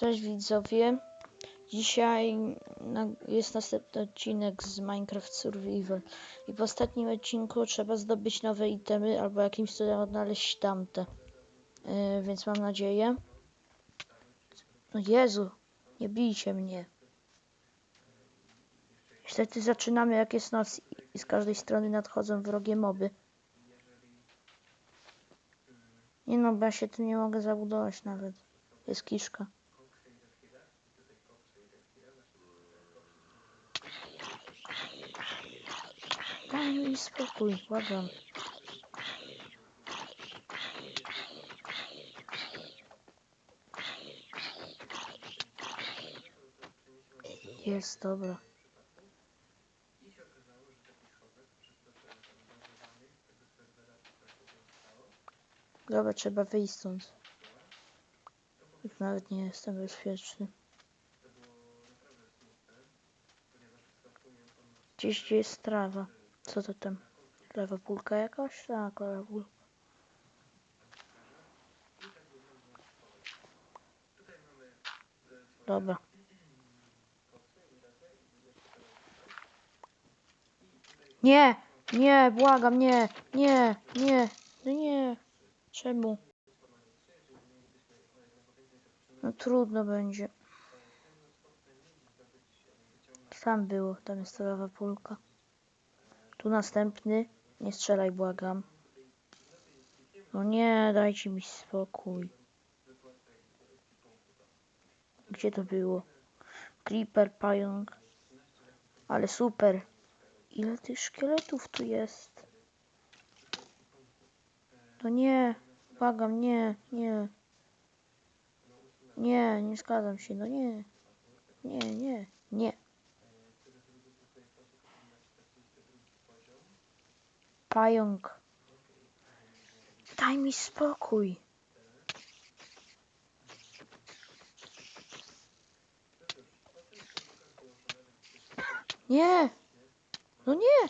Cześć widzowie. Dzisiaj jest następny odcinek z Minecraft Survival. I w ostatnim odcinku trzeba zdobyć nowe itemy albo jakimś cudem odnaleźć tamte. Yy, więc mam nadzieję. No Jezu, nie bijcie mnie. Niestety zaczynamy jak jest noc i z każdej strony nadchodzą wrogie moby. Nie no, bo ja się tu nie mogę zabudować nawet. Jest kiszka. Mi spokój, błagam. Jest, dobra. Dobra, trzeba wyjść stąd. Nawet nie jestem bezpieczny. Gdzieś gdzie jest trawa. Co to tam? Lewa pulka jakaś? Tak, lewa pulka. Dobra. Nie! Nie! Błagam, nie! Nie! Nie! No nie! Czemu? No trudno będzie. Tam było, tam jest lewa pulka. Tu następny. Nie strzelaj, błagam. No nie, dajcie mi spokój. Gdzie to było? Creeper, pająk. Ale super. Ile tych szkieletów tu jest? No nie, błagam, nie, nie. Nie, nie zgadzam się, no nie. Nie, nie, nie. Pająk. Daj mi spokój. Nie. No nie.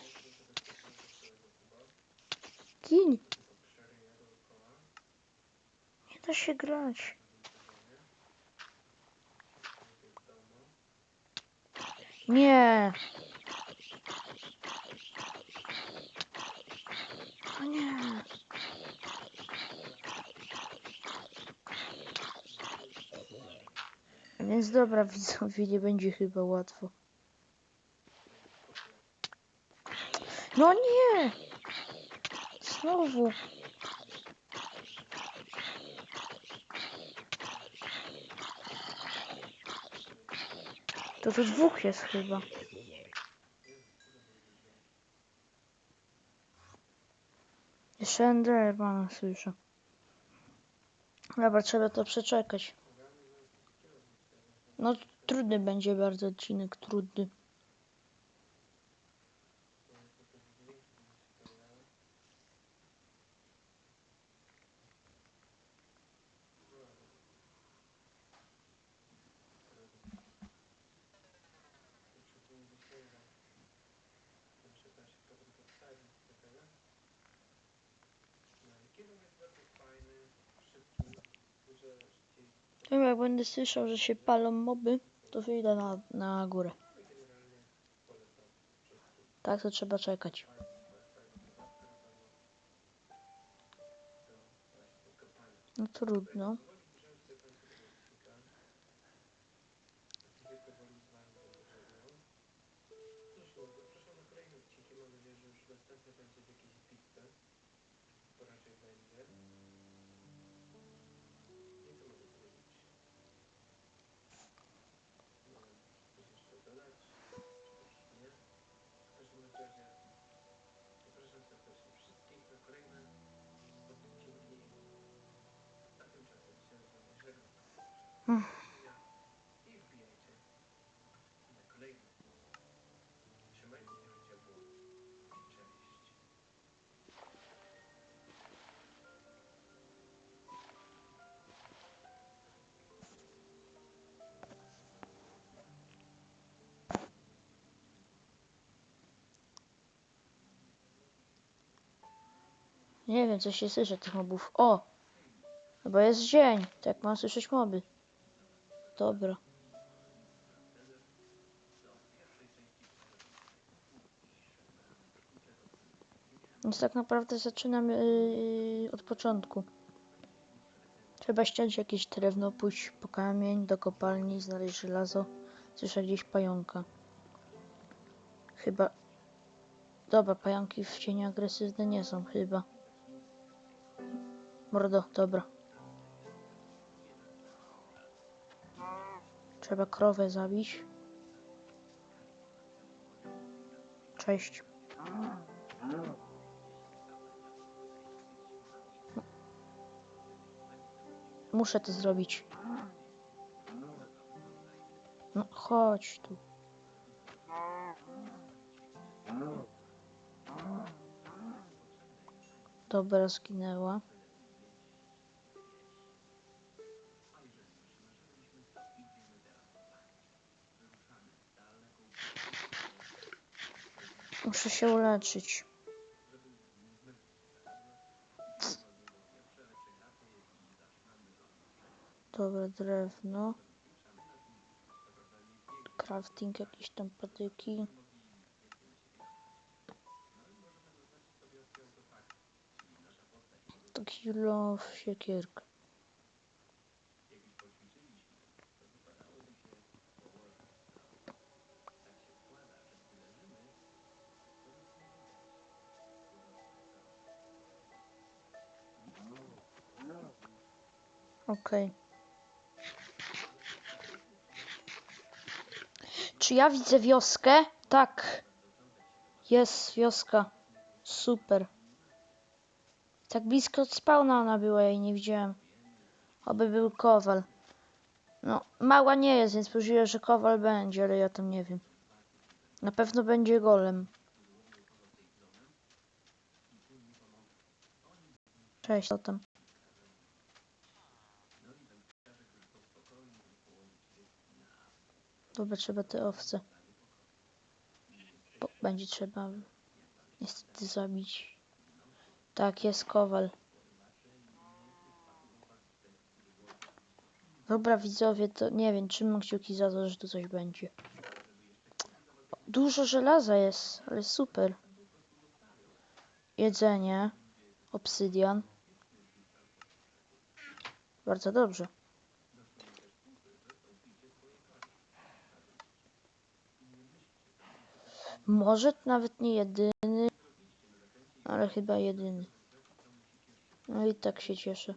Gin. Nie da się grać. Nie. O nie. Więc dobra, widzowie, nie będzie chyba łatwo. No nie! Znowu. To tu dwóch jest chyba. Jeszcze Endermana słyszę. Dobra, trzeba to przeczekać. No trudny będzie bardzo odcinek, trudny. Dobra, jak będę słyszał, że się palą moby, to wyjdę na, na górę. Tak, to trzeba czekać. No trudno. Nie wiem, co się słyszy tych mobów. O! Chyba jest dzień. Tak mam słyszeć moby. Dobra. Więc tak naprawdę zaczynamy yy, od początku. Trzeba ściąć jakieś drewno, pójść po kamień do kopalni, znaleźć żelazo. Słyszę gdzieś pająka. Chyba... Dobra, pająki w cieniu agresywne nie są, chyba. Mordo, dobra. Trzeba krowę zabić. Cześć. Muszę to zrobić. No chodź tu. Dobra, zginęła. Muszę się uleczyć. Dobra, drewno. Crafting, jakieś tam patyki. To kilo siekierka. Okej. Czy ja widzę wioskę? Tak. Jest wioska. Super. Tak blisko od spawna ona była, jej nie widziałem. Oby był kowal. No, mała nie jest, więc możliwe, że kowal będzie, ale ja tam nie wiem. Na pewno będzie golem. Cześć, co tam? Dobra, trzeba te owce. Bo będzie trzeba niestety zabić. Tak, jest kowal. Dobra, widzowie, to nie wiem, trzymam kciuki za to, że tu coś będzie. Dużo żelaza jest, ale super. Jedzenie. Obsydian. Bardzo dobrze. Może nawet nie jedyny, ale chyba jedyny. No i tak się cieszę.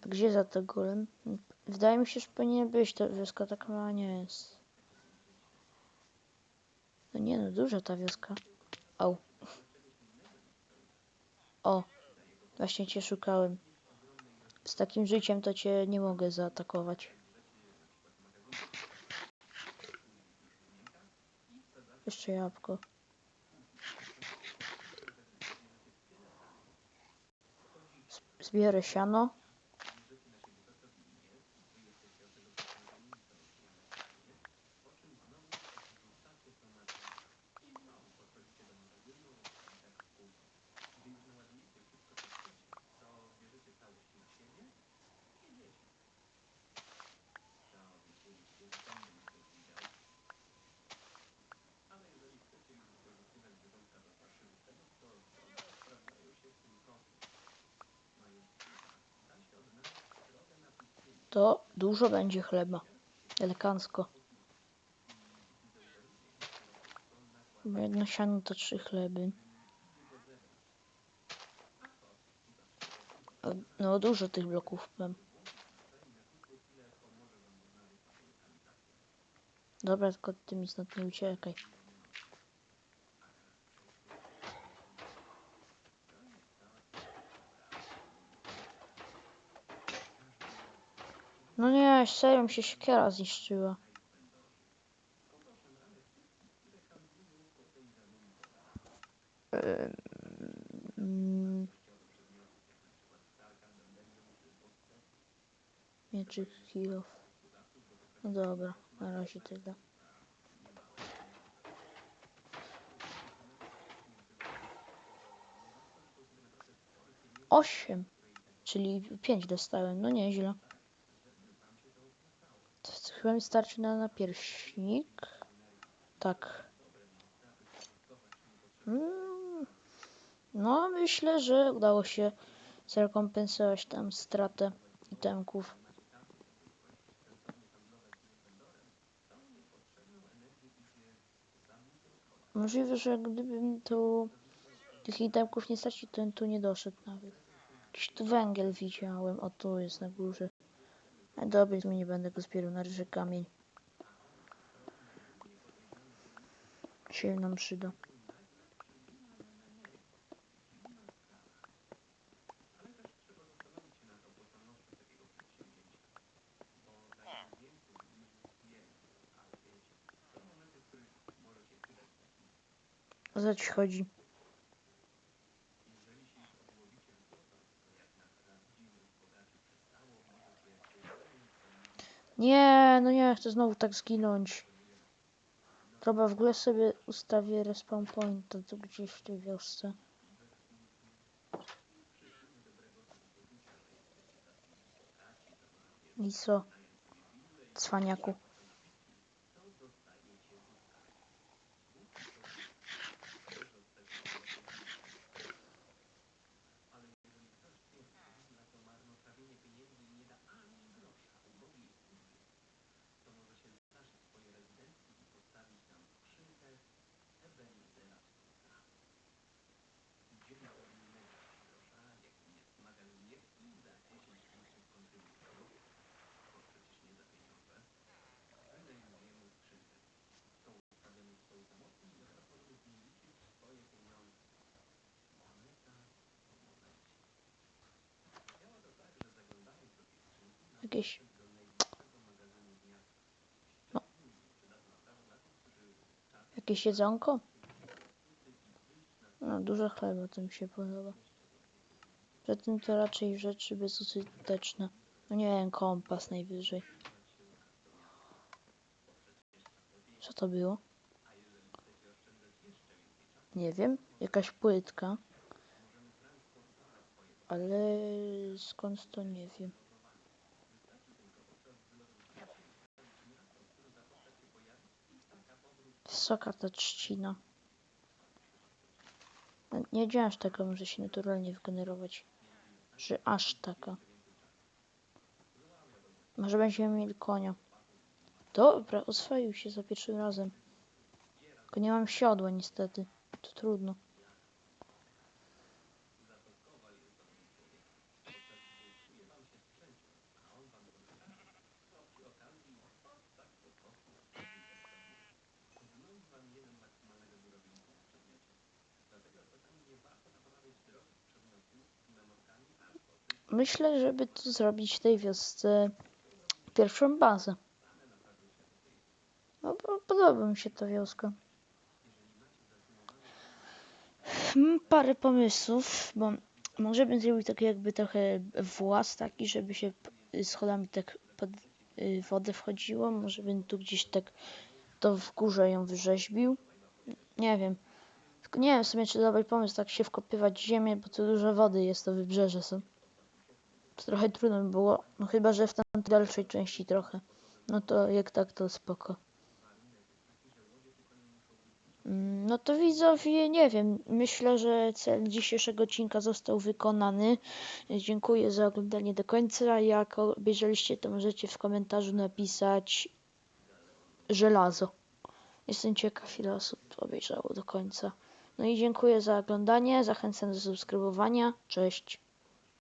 Gdzie za to golem? Wydaje mi się, że powinien być ta wioska, tak mała nie jest. No nie no, duża ta wioska. Au. O, właśnie cię szukałem. Z takim życiem to cię nie mogę zaatakować. Jeszcze jabłko. Zbierę siano. To dużo będzie chleba. Elegancko. Jedno siano to trzy chleby. No dużo tych bloków mam. Dobra, tylko ty mi stąd nie uciekaj. No nie, serio mi się siekiera zniszczyła. Ym, Mieczyk kilof. No dobra, na razie tyle. Osiem, czyli pięć dostałem, no nieźle. Chyba mi starczy na napierśnik. Tak. Mm. No, myślę, że udało się zrekompensować tam stratę itemków. Możliwe, że gdybym tu tych itemków nie stracił, to bym tu nie doszedł nawet. Jakiś tu węgiel widziałem. O, tu jest na górze. Tu nie będę go zbierał na ryży kamień. Się nam przyda. O co ci chodzi? Nie, no nie chcę znowu tak zginąć. Dobra, w ogóle sobie ustawię respawn point tu gdzieś w tej wiosce. I co? Cwaniaku. Jakieś... No. Jakieś jedzonko? No, dużo chleba, to mi się podoba. Że tym to raczej rzeczy bezużyteczne. No nie wiem, kompas najwyżej. Co to było? Nie wiem, jakaś płytka. Ale skąd to nie wiem. Wysoka ta trzcina. No, Nie wiedziałem, że taka może się naturalnie wygenerować. Że aż taka. Może będziemy mieli konia. Dobra, oswoił się za pierwszym razem. Tylko nie mam siodła niestety. To trudno. Myślę, żeby tu zrobić w tej wiosce pierwszą bazę. No, podoba mi się ta wioska. Mam parę pomysłów, bo może bym zrobił taki jakby trochę włas taki, żeby się p- schodami tak pod y, wodę wchodziło. Może bym tu gdzieś tak to w górze ją wyrzeźbił. Nie wiem. Nie wiem w sumie, czy dobry pomysł tak się wkopywać w ziemię, bo tu dużo wody jest, to wybrzeże są. To trochę trudno by było, no chyba, że w tamtej dalszej części trochę. No to jak tak, to spoko. Mm, No to widzowie, nie wiem, myślę, że cel dzisiejszego odcinka został wykonany. Dziękuję za oglądanie do końca. Jak obejrzeliście, to możecie w komentarzu napisać żelazo. Jestem ciekaw, ile osób obejrzało do końca. No i dziękuję za oglądanie. Zachęcam do subskrybowania. Cześć.